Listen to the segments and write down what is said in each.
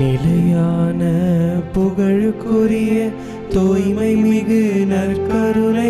நிலையான புகழுக்குரிய தூய்மை மிகு நற்கருணைக்கு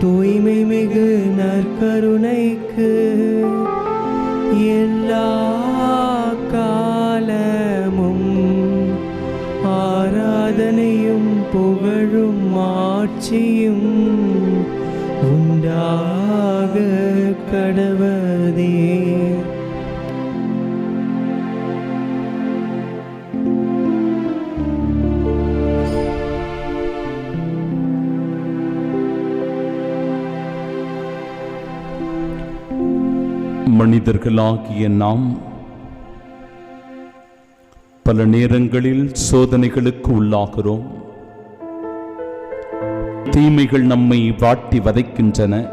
தூய்மை மிகு நற்கருணைக்கு எல்லா காலமும் ஆராதனையும் புகழும் ஆட்சியும் உண்டாக கடவதே மனிதர்களாகிய நாம் பல நேரங்களில் சோதனைகளுக்கு உள்ளாகிறோம். தீமைகள் நம்மை வாட்டி வதைக்கின்றன.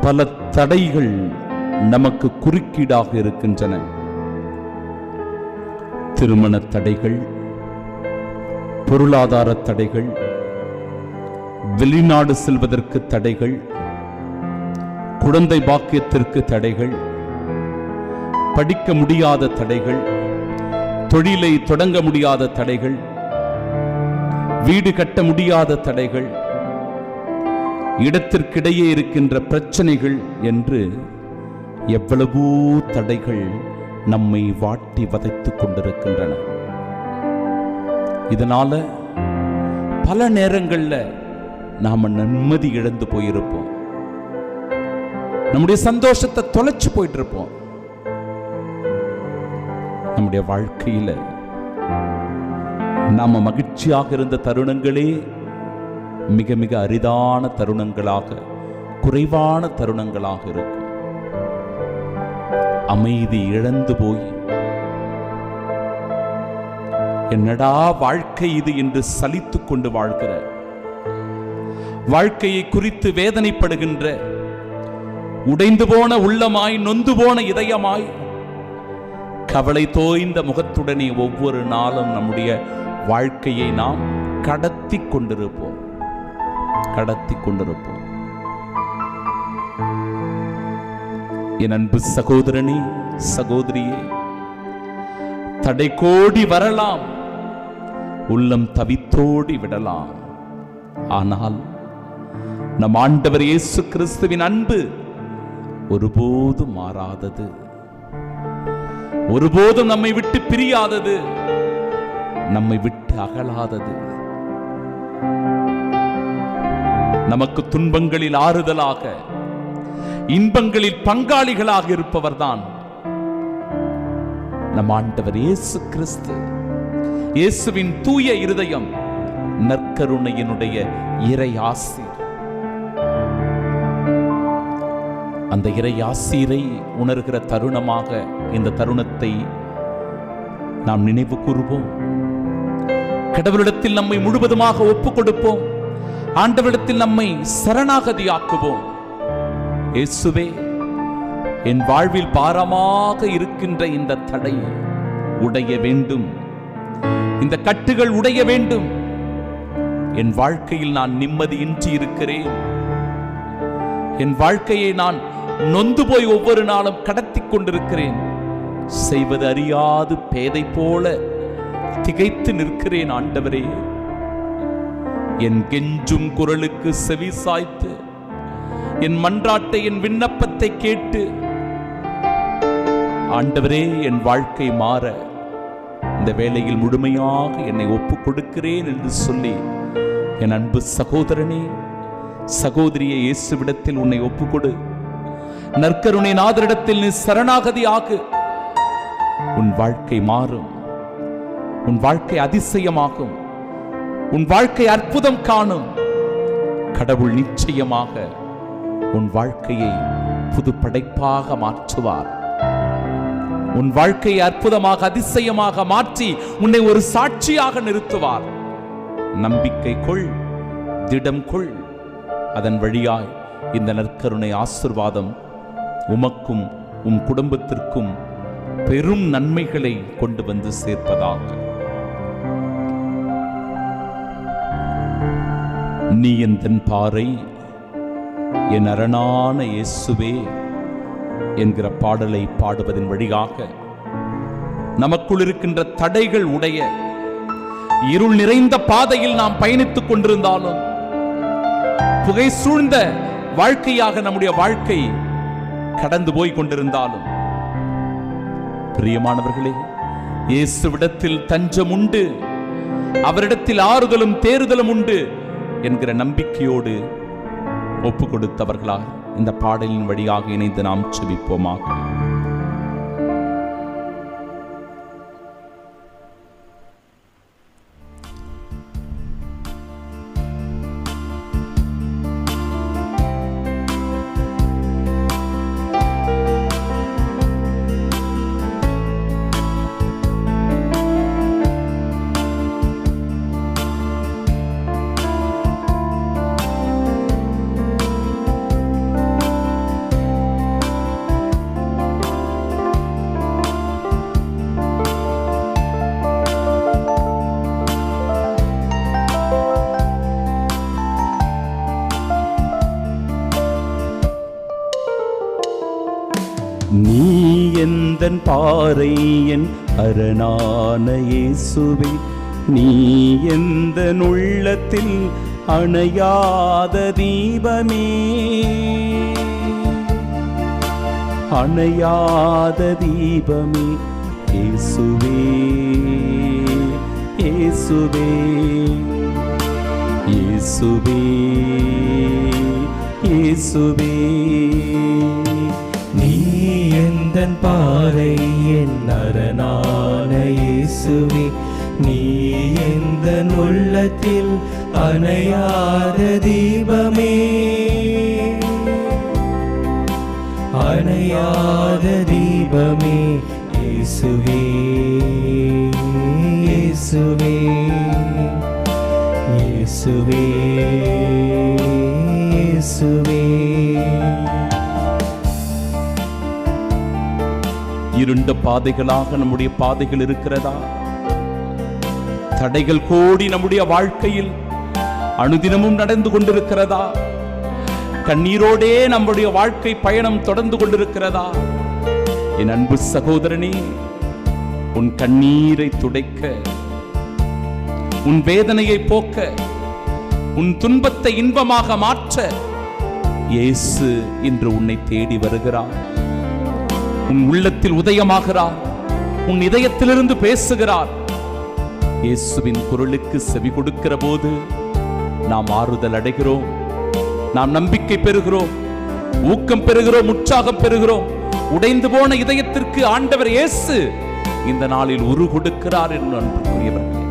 பல தடைகள் நமக்கு குறுக்கீடாக இருக்கின்றன. திருமண தடைகள் பொருளாதார தடைகள் வெளிநாடு செல்வதற்கு தடைகள் குழந்தை பாக்கியத்திற்கு தடைகள் படிக்க முடியாத தடைகள் தொழிலை தொடங்க முடியாத தடைகள் வீடு கட்ட முடியாத தடைகள் இடத்திற்கிடையே இருக்கின்ற பிரச்சனைகள் என்று எவ்வளவோ தடைகள் நம்மை வாட்டி வதைத்துக் கொண்டிருக்கின்றன. இதனால பல நேரங்களில் நாம் நிம்மதி இழந்து போயிருப்போம். நம்முடைய சந்தோஷத்தை தொலைச்சு போயிட்டு இருப்போம் நம்முடைய வாழ்க்கையில நாம மகிழ்ச்சியாக இருந்த தருணங்களே மிக மிக அரிதான தருணங்களாக குறைவான தருணங்களாக இருக்கும். அமைதி இழந்து போய் என்னடா வாழ்க்கை இது என்று சலித்துக் கொண்டு வாழ்கிற வாழ்க்கையை குறித்து வேதனைப்படுகின்ற உடைந்து போன உள்ளமாய் நொந்து போன இதயமாய். கவலை தோய்ந்த முகத்துடனே ஒவ்வொரு நாளும் நம்முடைய வாழ்க்கையை நாம் கடத்தி கொண்டிருப்போம். கடத்தி கொண்டிருப்போம். என் அன்பு சகோதரனே சகோதரியே தடை கோடி வரலாம் உள்ளம் தவித்தோடி விடலாம். ஆனால் நம் ஆண்டவர் இயேசு கிறிஸ்துவின் அன்பு ஒருபோதும் மாறாதது. ஒருபோதும் நம்மை விட்டு பிரியாதது. நம்மை விட்டு அகலாதது. நமக்கு துன்பங்களில் ஆறுதலாக இன்பங்களில் பங்காளிகளாக இருப்பவர்தான் நம் ஆண்டவர் இயேசு கிறிஸ்து. இயேசுவின் தூய இருதயம் நற்கருணையினுடைய இறை ஆசீர் அந்த இறை ஆசீரை உணர்கிற தருணமாக இந்த தருணத்தை நாம் நினைவு கூறுவோம். கடவுளிடத்தில் நம்மை முழுவதுமாக ஒப்புக் கொடுப்போம் ஆண்டவரிடத்தில் நம்மை சரணாகதியாக்குவோம். இயேசுவே என் வாழ்வில் பாரமாக இருக்கின்ற இந்த தடை உடைய வேண்டும். இந்த கட்டுகள் உடைய வேண்டும். என் வாழ்க்கையில் நான் நிம்மதியின்றி இருக்கிறேன். என் வாழ்க்கையை நான் நொந்து போய் ஒவ்வொரு நாளும் கடத்தி கொண்டிருக்கிறேன். செய்வது அறியாது பேதை போல திகைத்து நிற்கிறேன் ஆண்டவரே. என் கெஞ்சும் குரலுக்கு செவி சாய்த்து என் மன்றாட்டை என் விண்ணப்பத்தை கேட்டு ஆண்டவரே என் வாழ்க்கை மாற இந்த வேளையில் முழுமையாக என்னை ஒப்புக் கொடுக்கிறேன் என்று சொல்லி என் அன்பு சகோதரனே சகோதரியை இயேசுவிடத்தில் உன்னை ஒப்புக்கொடு. நற்கருணை நாதரிடத்தில் நீ சரணாகதி ஆகு உன் வாழ்க்கை மாறும். உன் வாழ்க்கை அதிசயமாகும். உன் வாழ்க்கை அற்புதம் காணும். கடவுள் நிச்சயமாக உன் வாழ்க்கையை புது படைப்பாக மாற்றுவார். உன் வாழ்க்கையை அற்புதமாக அதிசயமாக மாற்றி உன்னை ஒரு சாட்சியாக நிறுத்துவார். நம்பிக்கை கொள் திடம் கொள். அதன் வழியாய் இந்த நற்கருணை ஆசிர்வாதம் உமக்கும் உம் குடும்பத்திற்கும் பெரும் நன்மைகளை கொண்டு வந்து சேர்ப்பதாக. நீ என் பாறை என் அரணான இயேசுவே என்கிற பாடலை பாடுவதன் வழியாக நமக்குள் இருக்கின்ற தடைகள் உடைய இருள் நிறைந்த பாதையில் நாம் பயணித்துக் கொண்டிருந்தாலும் புகை சூழ்ந்த வாழ்க்கையாக நம்முடைய வாழ்க்கை கடந்து போய் கொண்டிருந்தாலும் பிரியமானவர்களே இயேசுவிடத்தில் தஞ்சம் உண்டு அவரிடத்தில் ஆறுதலும் தேறுதலும் உண்டு என்கிற நம்பிக்கையோடு ஒப்பு கொடுத்தவர்களாக இந்த பாடலின் வழியாக இணைந்து நாம் செபிப்போமாக. பாறை என் அரணான இயேசுவே நீ எந்த உள்ளத்தில் அணையாத தீபமே? அணையாத தீபமே இயேசுவே இயேசுவே இயேசுவே இயேசுவே. எந்தன் பாறை என் அரணான இயேசுவே நீ எந்த உள்ளத்தில் அணையாத தீபமே? அணையாத தீபமே இயேசுவே இயேசுவே இயேசுவே. இருண்ட பாதைகளாக நம்முடைய பாதைகள் இருக்கிறதா? தடைகள் கோடி நம்முடைய வாழ்க்கையில் அனுதினமும் நடந்து கொண்டிருக்கிறதா? கண்ணீரோடே நம்முடைய வாழ்க்கை பயணம் தொடர்ந்து கொண்டிருக்கிறதா? என் அன்பு சகோதரனே உன் கண்ணீரை துடைக்க உன் வேதனையை போக்க உன் துன்பத்தை இன்பமாக மாற்ற இயேசு இன்று உன்னை தேடி வருகிறான் உன் உள்ளத்தில் உதயமாகிறார். உன் இதயத்திலிருந்து பேசுகிறார். இயேசுவின் குரலுக்கு செவி கொடுக்கிற போது நாம் ஆறுதல் அடைகிறோம். நாம் நம்பிக்கை பெறுகிறோம். ஊக்கம் பெறுகிறோம். உற்சாகம் பெறுகிறோம். உடைந்து போன இதயத்திற்கு ஆண்டவர் இயேசு இந்த நாளில் உரு கொடுக்கிறார் என்று அன்புக்குரியவர்களே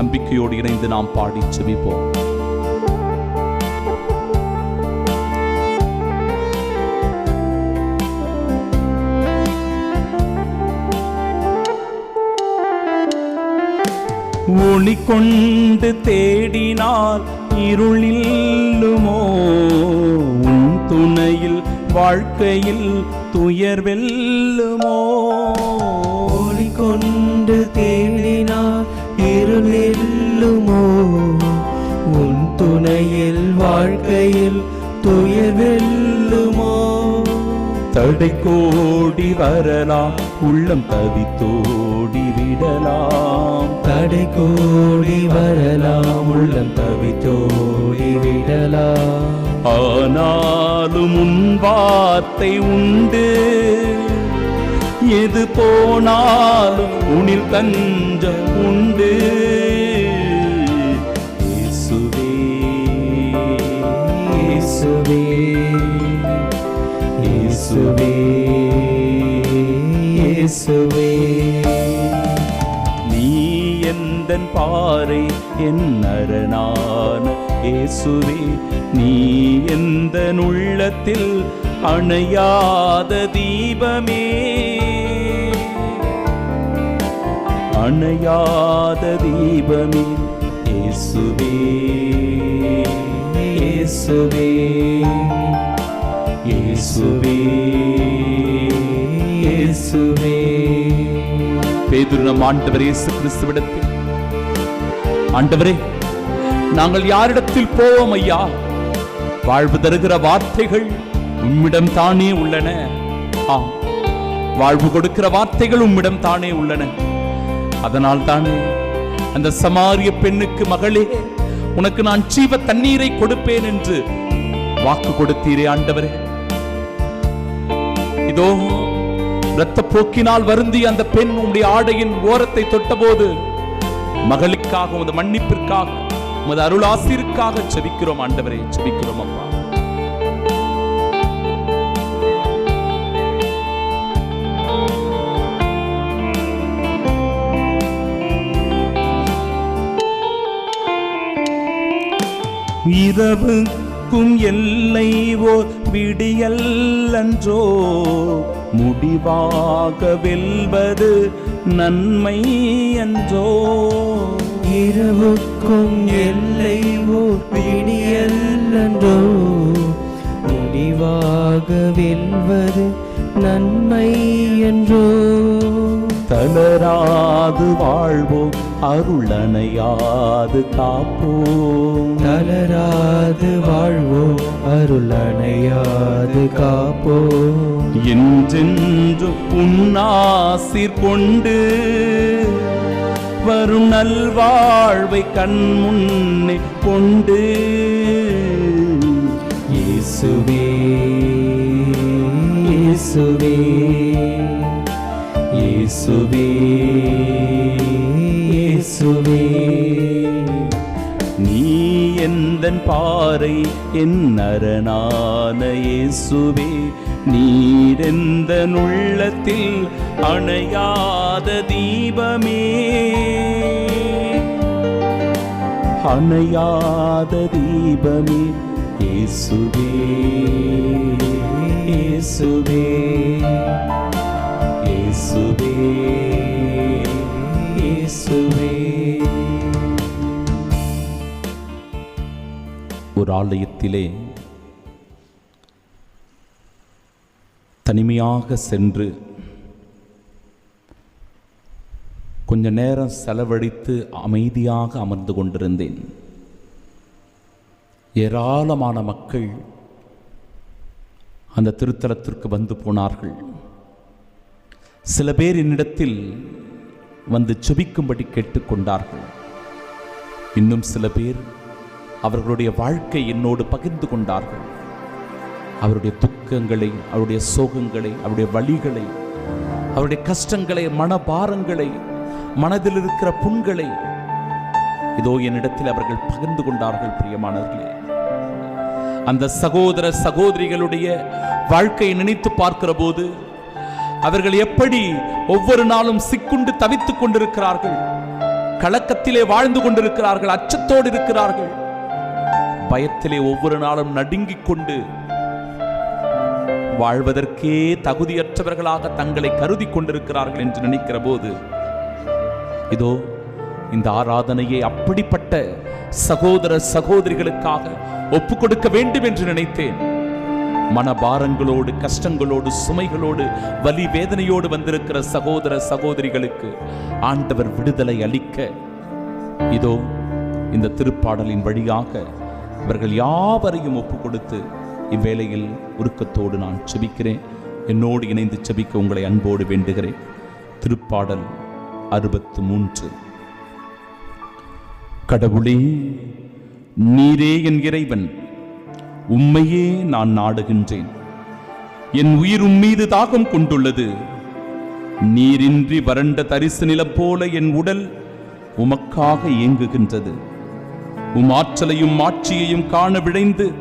நம்பிக்கையோடு இணைந்து நாம் பாடி செவிப்போம் ஒளி கொண்டு தேடினால் இருளில்லுமோ? உன் துணையில் வாழ்க்கையில் துயர் வெல்லுமோ ஒளி கொண்டு தேடினார் இருளெல்லுமோ? உன் துணையில் வாழ்க்கையில் துயர் வெல்லுமோ தடை கோடி வரலாம் உள்ளம் தவித்தோடி விடலாம். தடை கூடி வரலாம் உள்ளம் தவித்தோடி விடலாம். ஆனாலும் உன் வார்த்தை உண்டு. எது போனாலும் உனில் தஞ்சம் உண்டு. இயேசுவே இயேசுவே இயேசுவே இயேசுவே. அதன் பாறை என் அரணான இயேசுவே நீ எந்த உள்ளத்தில் அணையாத தீபமே? அணையாத தீபமே இயேசுவே இயேசுவே இயேசுவே இயேசுவே. பேதுரு நம் ஆண்டவர் இயேசு கிறிஸ்துவிடத்தில் ஆண்டவரே நாங்கள் யாரிடத்தில் போவோம் ஐயா? வாழ்வு தருகிற வார்த்தைகள் உம்மிடம் தானே உள்ளன. ஆம் வாழ்வு கொடுக்கிற வார்த்தைகள் உம்மிடம் தானே உள்ளன. அதனால் தானே அந்த சமாரிய பெண்ணுக்கு மகளே உனக்கு நான் ஜீவ தண்ணீரை கொடுப்பேன் என்று வாக்கு கொடுத்தீரே ஆண்டவரே. இதோ இரத்த போக்கினால் வருந்தி அந்த பெண் உம்முடைய ஆடையின் ஓரத்தை தொட்டபோது மகளுக்காக உமது மன்னிப்பிற்காக உமது அருளாசிற்காக செபிக்கிறோம் ஆண்டவரே செபிக்கிறோம் அப்பா. இரவுக்கும் எல்லை ஓர் விடியல் அன்றோ முடிவாக வெல்வது நன்மை அன்றோ? இரவுக்கும் எல்லை ஓர் பிடியல்லன்றோ முடிவாக வெல்வது நன்மை என்றோ தளராது வாழ்வோம் அருளணையாது காப்போம். தளராது வாழ்வோம் அருளணையாது காப்போம். என்றென்றும் உன்னாசிர் கொண்டு வரும் நல்வாழ்வை கண் முன்னே கொண்டு இயேசுவே இயேசுவே இயேசுவே. இயேசுவே நீ எந்த பாறை என் அரணான இயேசுவே நீரெந்த உள்ளத்தில் அணையாத தீபமே. அணையாத தீபமே இயேசுவே இயேசுவே இயேசுவே இயேசு ஒரு ஆலயத்திலே தனிமையாக சென்று கொஞ்ச நேரம் செலவழித்து அமைதியாக அமர்ந்து கொண்டிருந்தேன். ஏராளமான மக்கள் அந்த திருத்தலத்திற்கு வந்து போனார்கள். சில பேர் என்னிடத்தில் வந்து செபிக்கும்படி கேட்டுக்கொண்டார்கள். இன்னும் சில பேர் அவர்களுடைய வாழ்க்கை என்னோடு பகிர்ந்து கொண்டார்கள். அவருடைய துக்கங்களை அவருடைய சோகங்களை அவருடைய வழிகளை அவருடைய கஷ்டங்களை மனபாரங்களை மனதில் இருக்கிற புண்களை இதோ என்னிடத்தில் அவர்கள் பகிர்ந்து கொண்டார்கள் பிரியமானவர்களே. அந்த சகோதர சகோதரிகளுடைய வாழ்க்கையை நினைத்து பார்க்கிற போது அவர்கள் எப்படி ஒவ்வொரு நாளும் சிக்குண்டு தவித்துக் கொண்டிருக்கிறார்கள் கலக்கத்திலே வாழ்ந்து கொண்டிருக்கிறார்கள் அச்சத்தோடு இருக்கிறார்கள். பயத்திலே ஒவ்வொரு நாளும் நடுங்கிக் கொண்டு வாழ்வதற்கே தகுதியற்றவர்களாக தங்களை கருதி கொண்டிருக்கிறார்கள் என்று நினைக்கிற போது இதோ இந்த ஆராதனையை அப்படிப்பட்ட சகோதர சகோதரிகளுக்காக ஒப்பு கொடுக்க வேண்டும் என்று நினைத்தேன். மனபாரங்களோடு கஷ்டங்களோடு சுமைகளோடு வலி வேதனையோடு வந்திருக்கிற சகோதர சகோதரிகளுக்கு ஆண்டவர் விடுதலை அளிக்க இதோ இந்த திருப்பாடலின் வழியாக இவர்கள் யாவரையும் ஒப்பு கொடுத்து இவ்வேளையில் உருக்கத்தோடு நான் செபிக்கிறேன். என்னோடு இணைந்து செபிக்க உங்களை அன்போடு வேண்டுகிறேன். திருப்பாடல் அறுபத்து மூன்று. கடவுளே நீரே என் இறைவன் உம்மையே நான் நாடுகின்றேன். என் உயிர் உம்மீது தாகம் கொண்டுள்ளது. நீரின்றி வறண்ட தரிசு நிலம் போல என் உடல் உமக்காக இயங்குகின்றது. உம் ஆற்றலையும் ஆட்சியையும் காண விழைந்து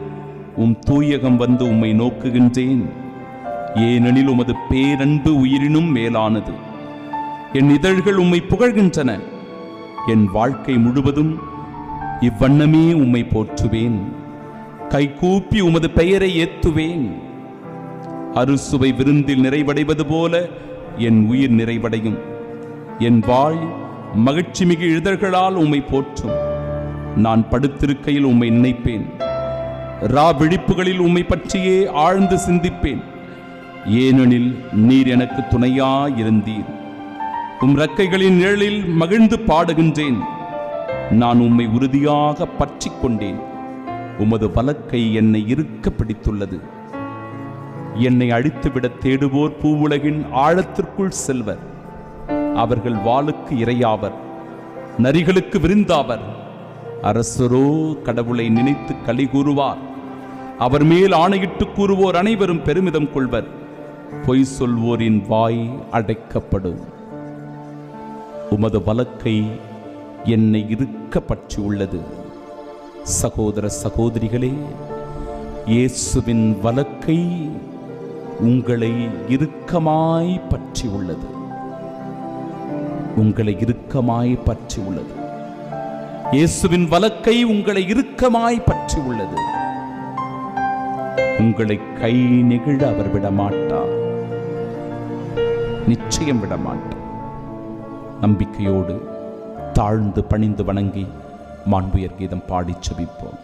உம் தூயகம் வந்து உம்மை நோக்குகின்றேன். ஏனெனில் உமது பேரன்பு உயிரினும் மேலானது. என் இதழ்கள் உம்மை புகழ்கின்றன. என் வாழ்க்கை முழுவதும் இவ்வண்ணமே உம்மை போற்றுவேன். கைகூப்பி உமது பெயரை ஏத்துவேன். அறுசுவை விருந்தில் நிறைவடைவது போல என் உயிர் நிறைவடையும். என் வாழ் மகிழ்ச்சிமிகு இதழ்களால் உம்மை போற்றும். நான் படுத்திருக்கையில் உம்மை நினைப்பேன். ரா விழிப்புகளில் உம்மை பற்றியே ஆழ்ந்து சிந்திப்பேன். ஏனெனில் நீர் எனக்கு துணையாயிருந்தீர். உம் ரக்கைகளின் நிழலில் மகிழ்ந்து பாடுகின்றேன். நான் உம்மை உறுதியாக பற்றி கொண்டேன் உமது வலக்கை என்னை இருக்க பிடித்துள்ளது. என்னை அழித்துவிட தேடுவோர் பூவுலகின் ஆழத்திற்குள் செல்வர். அவர்கள் வாளுக்கு இரையாவர். நரிகளுக்கு விருந்தாவர். அரசரோ கடவுளை நினைத்து களி கூறுவார். அவர் மேல் ஆணையிட்டு கூறுவோர் அனைவரும் பெருமிதம் கொள்வர். பொய் சொல்வோரின் வாய் அடைக்கப்படும். உமது வழக்கை என்னை இருக்க பற்றியுள்ளது சகோதர சகோதரிகளே இயேசுவின் வழக்கை உங்களை இறுக்கமாய் பற்றி உள்ளது உங்களை இறுக்கமாய் பற்றி உள்ளது இயேசுவின் வலக்கை உங்களை இறுக்கமாய் பற்றி உள்ளது உங்களை கை நெகிழ அவர் விடமாட்டார். நிச்சயம் விடமாட்டார். நம்பிக்கையோடு தாழ்ந்து பணிந்து வணங்கி மாண்புயர் கீதம் பாடிச் செபிப்போம்.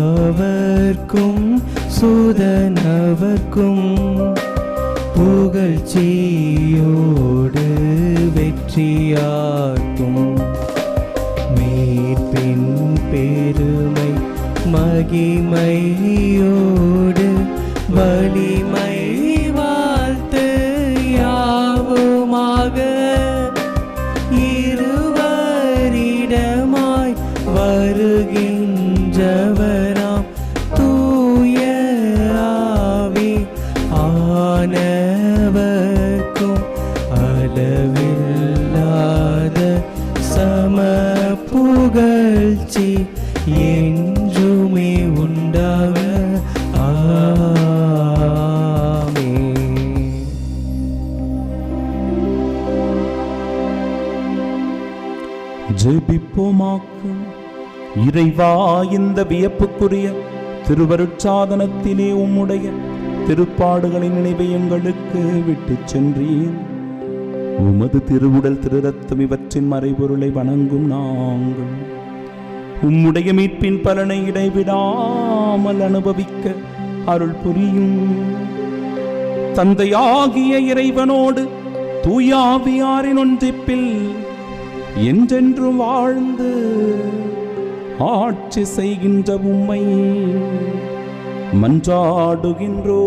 பிதாவர்க்கும் சுதனவர்க்கும் புகழ்ச்சியோடு வெற்றியாக்கும் மீட்பின் பெருமை மகிமையோ இறைவா இந்த வியப்புக்குரிய திருவருட்சாதனத்திலே உம்முடைய திருப்பாடுகளின் நினைவை எங்களுக்கு விட்டுச் சென்றீர். உமது திருவுடல் திருரத்தம் இவற்றின் மறைபொருளை வணங்கும் நாங்கள். உம்முடைய மீட்பின் பலனை இடைவிடாமல் அனுபவிக்க அருள் புரியும். தந்தையாகிய இறைவனோடு தூயாவியாரின் ஒன்றிப்பில் என்றென்றும் வாழ்ந்து ஆட்சி செய்கின்ற உம்மை மன்றாடுகின்றோ.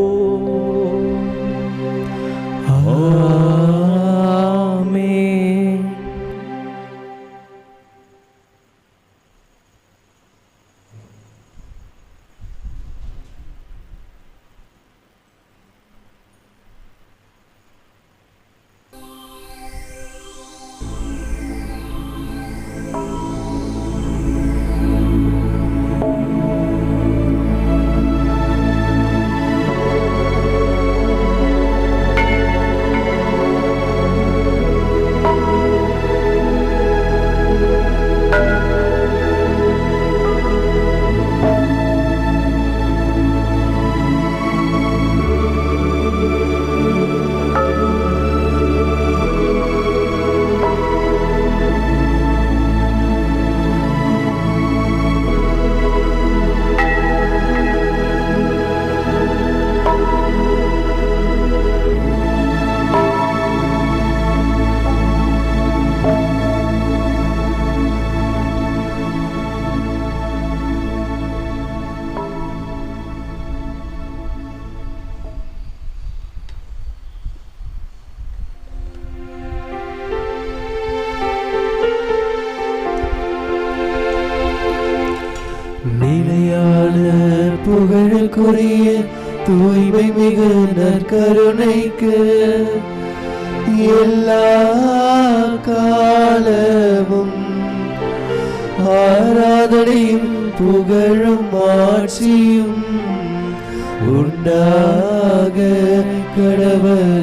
ஆமே புகழுக்குரிய தூய்மை மிகு நற்கருணைக்கு எல்லா காலமும் ஆராதனையும் புகழும் ஆட்சியும் உண்டாக கடவுள்.